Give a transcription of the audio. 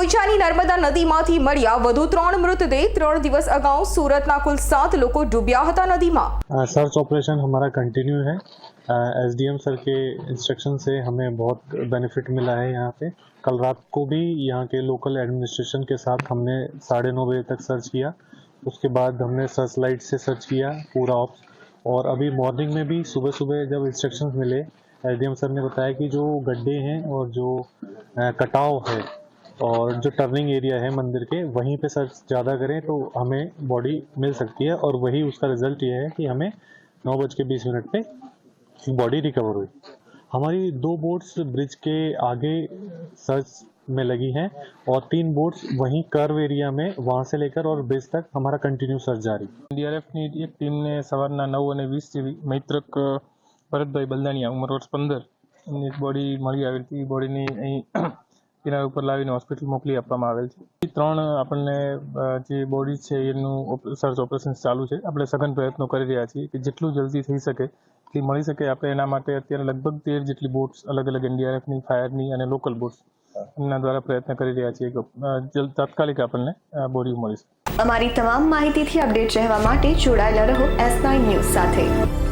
પોઈચાની નર્મદા નદીમાંથી મળ્યા વધુ ત્રણ મૃતદેહ ત્રણ દિવસ અગાઉ સુરતના કુલ સાત લોકો ડૂબ્યા હતા નદીમાં सर्च ऑपरेशन हमारा कंटिन्यू है एस डी एम सर के इंस्ट्रक्शन से हमें बहुत बेनिफिट मिला है यहाँ पे कल रात को भी यहाँ के लोकल एडमिनिस्ट्रेशन के साथ हमने साढ़े नौ बजे तक सर्च किया उसके बाद हमने सर्च लाइट से सर्च किया पूरा ऑप्स और अभी मॉर्निंग में भी सुबह सुबह जब इंस्ट्रक्शंस मिले एस डी एम सर ने बताया कि जो गड्ढे हैं और जो अ, कटाव है और जो टर्निंग एरिया है मंदिर के वहीं पे सर्च ज़्यादा करें तो हमें बॉडी मिल सकती है और वही उसका रिजल्ट ये है कि हमें नौ बज के बीस मिनट पे बॉडी रिकवर हुई हमारी दो बोट्स ब्रिज के आगे सर्च में लगी हैं और तीन बोट्स वहीं कर्व एरिया में वहाँ से लेकर और ब्रिज तक हमारा कंटिन्यू सर्च जारी ડીઆરએફની એક ટીમને સવારના નવ અને વીસ જેવી મૈત્રક અ, ભરતભાઈ બલદાણિયા ઉંમર વર્ષ પંદર એમની એક બોડી મળી આવેલ હતી એ બોડીની અહીં કિનારા ઉપર લાવીને હોસ્પિટલ મોકલી આપવામાં આવેલ છે. ત્રણ આપણને જે બોડી છે એનું સર્ચ ઓપરેશન ચાલુ છે. આપણે સઘન પ્રયત્નો કરી રહ્યા છીએ કે જેટલું જલ્દી થઈ શકે એટલી મળી શકે. આપણે એના માટે અત્યારે લગભગ તેર જેટલી બોટ્સ અલગ અલગ એનડીઆરએફની ફાયરની અને લોકલ બોટ્સ એમના દ્વારા પ્રયત્ન કરી રહ્યા છીએ કે તાત્કાલિક આપણને બોડી મળી શકે. અમારી તમામ માહિતીથી અપડેટ રહેવા માટે જોડાયેલા રહો એસ નાઇન ન્યૂઝ સાથે.